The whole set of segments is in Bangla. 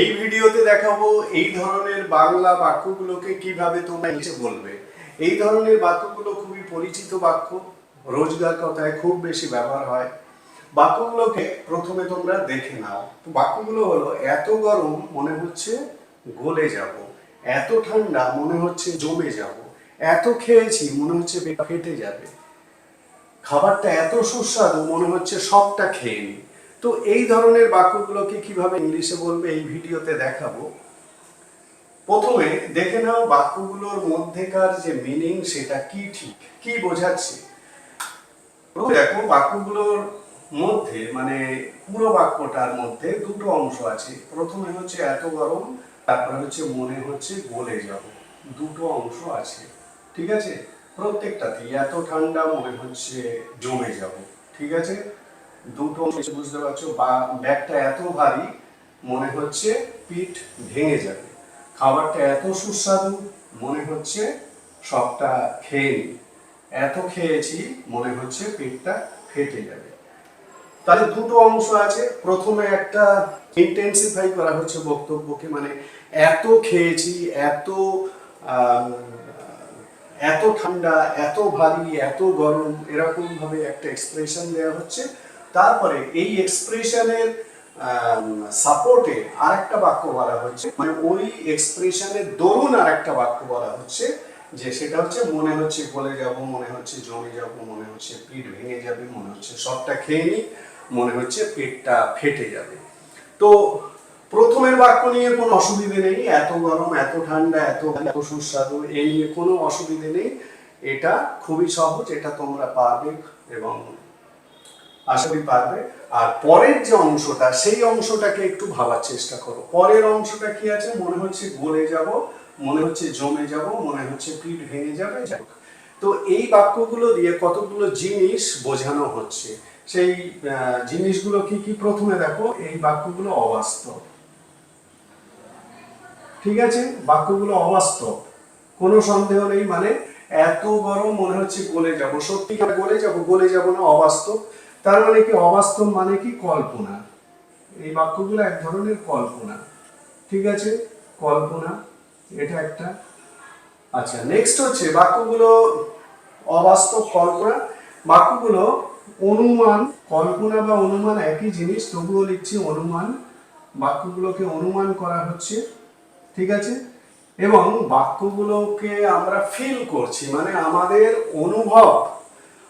এই ভিডিওতে দেখাবো এই ধরনের বাংলা বাক্যগুলোকে কীভাবে তোমরা নিচে বলবে। এই ধরনের বাক্যগুলো খুবই পরিচিত বাক্য, রোজগার কথায় খুব বেশি ব্যবহার হয়। বাক্যগুলোকে প্রথমে তোমরা দেখে নাও। তো বাক্যগুলো হলো, এত গরম মনে হচ্ছে গলে যাব, এত ঠান্ডা মনে হচ্ছে জমে যাব, এত খেয়েছি মনে হচ্ছে পেট ফেটে যাবে, খাবারটা এত সুস্বাদু মনে হচ্ছে সবটা খেয়ে নি। তো এই ধরনের বাক্যগুলোকে কীভাবে ইংলিশে বলবে এই ভিডিওতে দেখাবো। প্রথমে দেখে নাও বাক্যগুলোর মধ্যেকার যে মিনিং সেটা কি ঠিক, কি বোঝাচ্ছে। দেখো বাক্যগুলোর মধ্যে মানে পুরো বাক্যটার মধ্যে দুটো অংশ আছে। প্রথমে হচ্ছে এত গরম, তারপরে হচ্ছে মনে হচ্ছে গলে যাব। দুটো অংশ আছে, ঠিক আছে? প্রত্যেকটাতে এত ঠান্ডা মনে হচ্ছে জমে যাব, ঠিক আছে? দুটো অংশ বুঝতে পারছ, বা ব্যাগটা এত ভারী, মনে হচ্ছে পিঠ ভেঙে যাবে। খাবারটা এত সুস্বাদু, মনে হচ্ছে সবটা খেয়ে এত খেয়েছি, মনে হচ্ছে পেটটা ফেটে যাবে। তাহলে দুটো অংশ আছে। প্রথমে একটা ইন্টেন্সিফাই করা হচ্ছে বক্তব্যকে মানে এত খেয়েছি, এত এত ঠান্ডা, এত ভারী, এত গরম এরকম ভাবে একটা এক্সপ্রেশন দেওয়া হচ্ছে। তারপরে এই এক্সপ্রেশনের সাপোর্টে আরেকটা বাক্য বলা হচ্ছে মানে ওই এক্সপ্রেশনের দরুন আরেকটা বাক্য বলা হচ্ছে, যে সেটা হচ্ছে মনে হচ্ছে গলে যাব, মনে হচ্ছে জমে যাব, মনে হচ্ছে পিঠ ভেঙে যাবে, মনে হচ্ছে সবটা খেয়ে নি মনে হচ্ছে পেটটা ফেটে যাবে। তো প্রথমের বাক্য নিয়ে কোনো অসুবিধে নেই, এত গরম, এত ঠান্ডা, এত এত সুস্বাদু, এই নিয়ে কোনো অসুবিধে নেই। এটা খুবই সহজ, এটা তোমরা পারবে এবং করি পারবে। আর পরের যে অংশটা, সেই অংশটাকে একটু ভাবার চেষ্টা করো। পরের অংশটা কি আছে? মনে হচ্ছে গলে যাব, মনে হচ্ছে জমে যাব, মনে হচ্ছে পিঠ ভেঙে যাবে তো এই বাক্যগুলো দিয়ে কতগুলো জিনিস বোঝানো হচ্ছে? সেই জিনিসগুলো কি কি? প্রথমে দেখো, এই বাক্যগুলো অবাস্তব। ঠিক আছে? বাক্যগুলো অবাস্তব। কোনো সন্দেহ নেই মানে এত গরম মনে হচ্ছে গলে যাব। সত্যি গলে যাব গলে যাব না, অবাস্তব। তার মানে কি অবাস্তব মানে কি কল্পনা? এই বাক্যগুলো এক ধরনের কল্পনা। ঠিক আছে? কল্পনা, এটা একটা। আচ্ছা নেক্সট হচ্ছে বাক্যগুলো অবাস্তব কল্পনা। বাক্যগুলো অনুমান, কল্পনা বা অনুমান একই জিনিস, তবুও লিখছি অনুমান। বাক্যগুলোকে অনুমান করা হচ্ছে। ঠিক আছে? এবং বাক্যগুলোকে আমরা ফিল করছি মানে আমাদের অনুভব।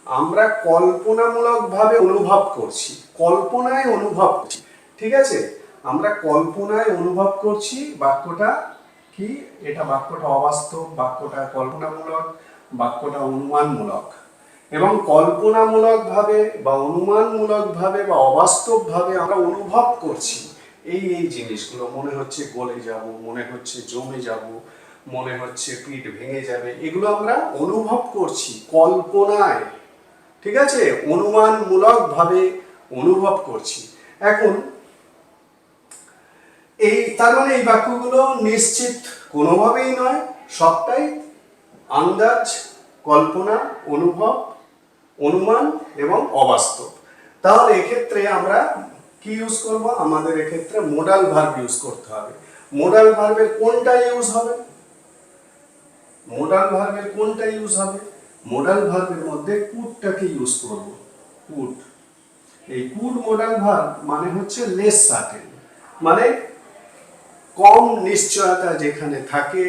আমরা কল্পনামূলকভাবে অনুভব করছি, কল্পনায় অনুভব করছি, ঠিক আছে? আমরা কল্পনায় অনুভব করছি, বাক্যটা কি? এটা বাক্যটা অবাস্তব, বাক্যটা কল্পনামূলক, বাক্যটা অনুমানমূলক। এবং কল্পনামূলকভাবে বা অনুমানমূলকভাবে বা অবাস্তবভাবে আমরা অনুভব করছি এই এই জিনিসগুলো। মনে হচ্ছে গলে যাব, মনে হচ্ছে জমে যাব, মনে হচ্ছে পিঠ ভেঙে যাবে। এগুলো আমরা অনুভব করছি কল্পনায়। ঠিক আছে? অনুমানমূলকভাবে অনুভব করছি। এখন, এই, তার মানে এই বাক্যগুলো নিশ্চিত কোনোভাবেই নয়, সবটাই আন্দাজ, কল্পনা, অনুভব, অনুমান এবং অবাস্তব। তাহলে এক্ষেত্রে আমরা কি ইউজ করব? আমাদের এক্ষেত্রে মোডাল ভার্ব ইউজ করতে হবে। মোডাল ভার্বের কোনটা ইউজ হবে? মোডাল ভার্বের কোনটা ইউজ হবে? মোডাল ভার্বের মধ্যে কুটটাকে ইউজ করব। কুট এই কুট মোডাল ভার্ব মানে হচ্ছে লেস সার্টেন মানে কম নিশ্চয়তা যেখানে থাকে,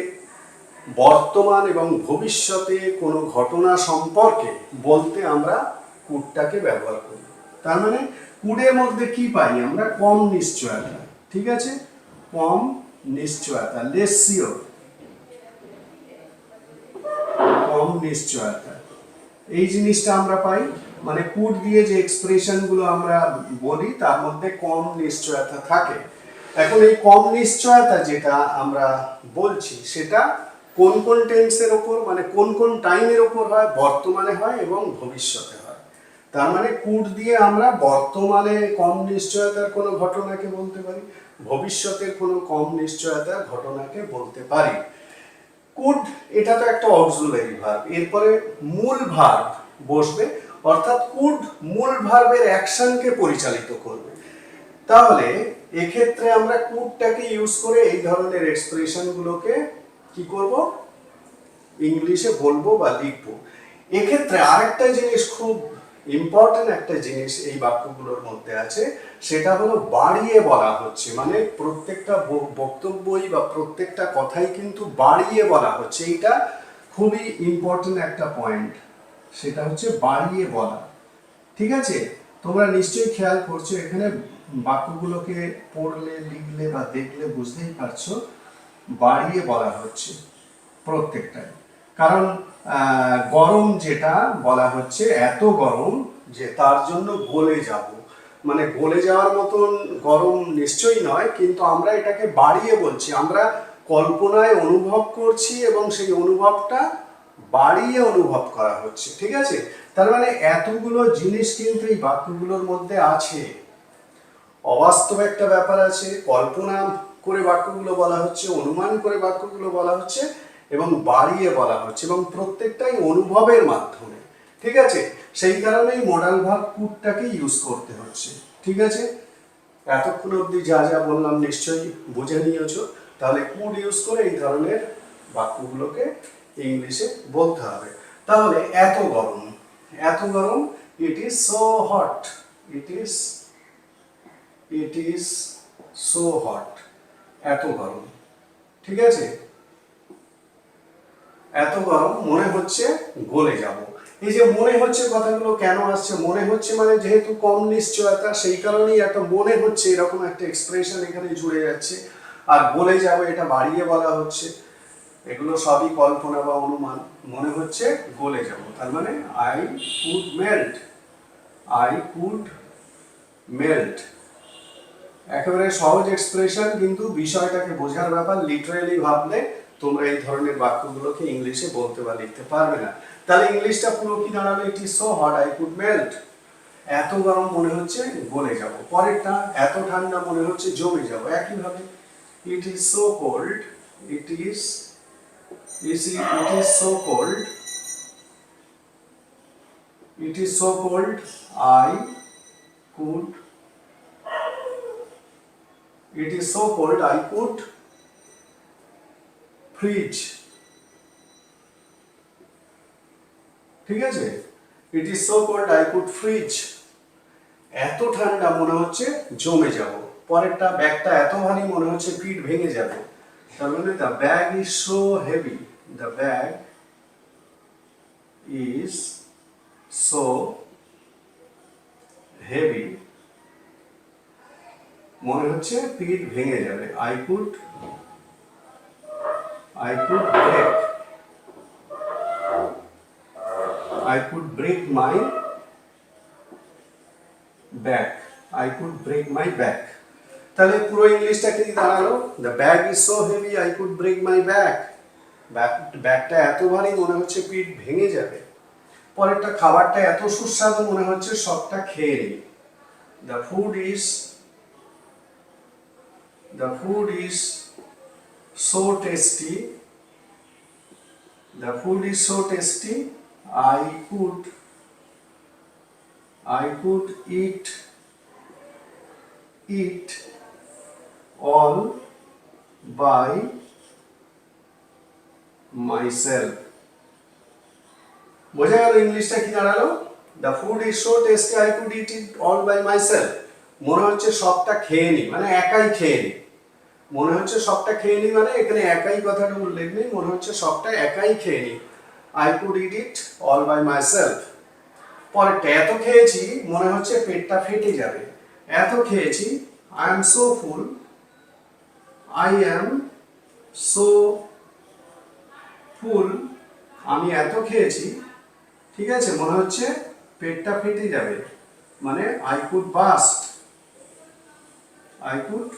বর্তমান এবং ভবিষ্যতে কোনো ঘটনা সম্পর্কে বলতে আমরা কুটটাকে ব্যবহার করি। তার মানে কুডের মধ্যে কি পাই? আমরা কম নিশ্চয়তা, ঠিক আছে? কম নিশ্চয়তা লেস সিওর কম নিশ্চয়তা। এই জিনিসটা আমরা পাই মানে কুড দিয়ে যে এক্সপ্রেশনগুলো আমরা বলি, তার মধ্যে কম নিশ্চয়তা থাকে। এখন এই কম নিশ্চয়তা যেটা আমরা বলছি, সেটা কোন কোন টেন্সের ওপর মানে কোন কোন টাইমের ওপর হয়, বর্তমানে হয় এবং ভবিষ্যতে হয়। তার মানে কুড দিয়ে আমরা বর্তমানে কম নিশ্চয়তার কোনো ঘটনাকে বলতে পারি, ভবিষ্যতের কোনো কম নিশ্চয়তার ঘটনাকে বলতে পারি। কুড, এটা তো একটা অক্সুলারি ভার্ব এরপরে মূল ভার্ব বসবে, অর্থাৎ কুড মূল ভার্বের অ্যাকশনকে পরিচালিত করবে। তাহলে এক্ষেত্রে আমরা কুডটাকে ইউজ করে এই ধরনের এক্সপ্রেশনগুলোকে কি করব? ইংলিশে বলব বা লিখব। এক্ষেত্রে আরেকটা জিনিস খুব ইম্পর্টেন্ট একটা জিনিস এই বাক্যগুলোর মধ্যে আছে। সেটা হলো বাড়িয়ে বলা হচ্ছে। মানে প্রত্যেকটা বক্তব্যই বা প্রত্যেকটা কথাই কিন্তু বাড়িয়ে বলা হচ্ছে। এইটা খুবই ইম্পর্টেন্ট একটা পয়েন্ট সেটা হচ্ছে বাড়িয়ে বলা। ঠিক আছে? তোমরা নিশ্চয়ই খেয়াল করছ, এখানে বাক্যগুলোকে পড়লে, লিখলে বা দেখলে বুঝতেই পারছ, বাড়িয়ে বলা হচ্ছে প্রত্যেকটাই। কারণ গরম যেটা বলা হচ্ছে, এত গরম যে তার জন্য গলে যাব। মানে গলে যাওয়ার মতন গরম নিশ্চয়ই নয়, কিন্তু আমরা এটাকে বাড়িয়ে বলছি। আমরা কল্পনায় অনুভব করছি এবং সেই অনুভবটা বাড়িয়ে অনুভব করা হচ্ছে, ঠিক আছে? তার মানে এতগুলো জিনিস কিন্তু এই বাক্যগুলোর মধ্যে আছে। অবাস্তব একটা ব্যাপার আছে, কল্পনা করে বাক্যগুলো বলা হচ্ছে, অনুমান করে বাক্যগুলো বলা হচ্ছে এবং বাড়িয়ে বলা হচ্ছে এবং প্রত্যেকটাই অনুভবের মাধ্যমে, ঠিক আছে? সেই কারণেই মডাল ভাব কুটটাকে ইউজ করতে হচ্ছে, ঠিক আছে? এতক্ষণ অবধি যা যা বললাম নিশ্চয়ই বুঝে নিয়েছো, তাহলে কুড ইউজ করে এই ধরনের বাক্যগুলোকে ইংলিশে বলতে হবে। তাহলে এত গরম এত গরম it is so hot it is it is so hot এত গরম, ঠিক আছে? এত গরম মনে হচ্ছে গলে যাব। এই যে মনে হচ্ছে কথাগুলো কেন আসছে? মনে হচ্ছে মানে যেহেতু কম নিশ্চয়তা, সেই কারণেই একটা মনে হচ্ছে এরকম একটা এক্সপ্রেশন এখানে জুড়ে যাচ্ছে। আর গলে যাবে এটা বাড়িয়ে বলা হচ্ছে। এগুলো সবই কল্পনা বা অনুমান। মনে হচ্ছে গলে যাব। তার মানে I could melt I could melt একেবারে সহজ এক্সপ্রেশন কিন্তু বিষয়টাকে বোঝার ব্যাপার লিটারেলি ভাবলে তোমরা এই ধরনের বাক্যগুলোকে ইংলিশে বলতে বা লিখতে পারবে না। তাহলে ইংলিশটা পুরো কি দাঁড়াল? It is so hot I could melt এত গরম মনে হচ্ছে গলে যাব। পরেরটা, এত ঠান্ডা মনে হচ্ছে জমে যাব। একইভাবে it is so cold it is it is so cold it is so cold I could It is so cold, I could freeze. ঠিক আছে? It is so cold I could freeze এত ঠান্ডা মনে হচ্ছে জমে যাব। পরেরটা ব্যাগটা এত ভারী মনে হচ্ছে পিঠ ভেঙে যাবে। তার মানে the bag is so heavy the bag is so heavy মনে হচ্ছে পিঠ ভেঙে যাবে। I could I could break break my back I could break my back তাহলে পুরো ইংলিশটা কি দাঁড়াল? The bag is so heavy I could break my back ব্যাগটা এত ভারী মনে হচ্ছে পিঠ ভেঙে যাবে। পরেরটা খাবারটা এত সুস্বাদু মনে হচ্ছে সবটা খেয়ে নিই। The food is The food is so tasty. The food is so tasty. I could I could eat eat all by myself. বোঝা গেল ইংলিশটা কি দাঁড়াল? The food is so tasty I could eat eat all by myself মনে হচ্ছে সবটা খেয়ে নি মানে একাই খেয়ে নি। মনে হচ্ছে সবটা খেয়ে নি মানে এখানে একাই কথাটা উল্লেখ নেই, মনে হচ্ছে সবটা একাই খেয়ে নি। I could eat eat all by myself পরেরটা, এত খেয়েছি, মনে হচ্ছে পেটটা ফেটে যাবে। এত খেয়েছি I am so full I am so full আমি এত খেয়েছি, ঠিক আছে, মনে হচ্ছে পেটটা ফেটে যাবে। মানে I could burst I could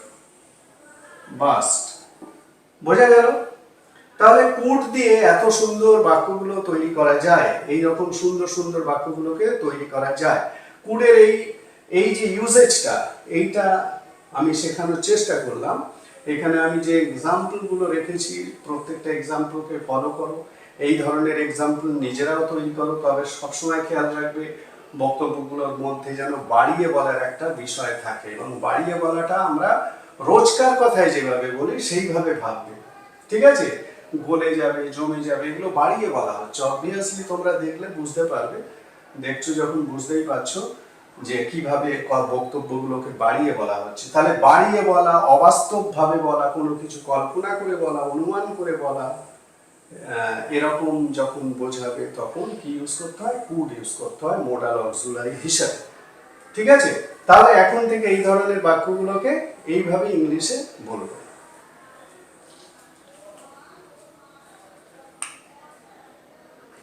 burst বোঝা গেল? তাহলে কুট দিয়ে এত সুন্দর বাক্যগুলো তৈরি করা যায়? এই রকম সুন্দর সুন্দর বাক্যগুলোকে তৈরি করা যায়। কুডের এই এই যে ইউজেজটা এইটা আমি শেখানোর চেষ্টা করলাম। এখানে আমি যে এক্সাম্পলগুলো রেখেছি, প্রত্যেকটা এক্সাম্পলকে ফলো করো। এই ধরনের এক্সাম্পল নিজেরাও তৈরি করো, তবে সবসময় খেয়াল রাখবে, বক্তব্যগুলোর মধ্যে যেন বাড়িয়ে বলার একটা বিষয় থাকে এবং বাড়িয়ে বলাটা আমরা রোজকার কথায় যেভাবে বলি, সেইভাবে ভাববে। ঠিক আছে? গলে যাবে, জমে যাবে, এগুলো বাড়িয়ে বলা হচ্ছে। অবভিয়াসলি তোমরা দেখলে বুঝতে পারবে, দেখছ যখন বুঝতেই পারছ যে কীভাবে বক্তব্যগুলোকে বাড়িয়ে বলা হচ্ছে। তাহলে বাড়িয়ে বলা অবাস্তব ভাবে বলা, কোনো কিছু কল্পনা করে বলা, অনুমান করে বলা এরকম যখন বোঝাবে তখন কি ইউজ করতে হয়? কুড ইউজ করতে হয় মোডাল অক্সুলারি হিসাবে। ঠিক আছে? তাহলে এখন থেকে এই ধরনের বাক্যগুলোকে এইভাবে ইংলিশে বলব।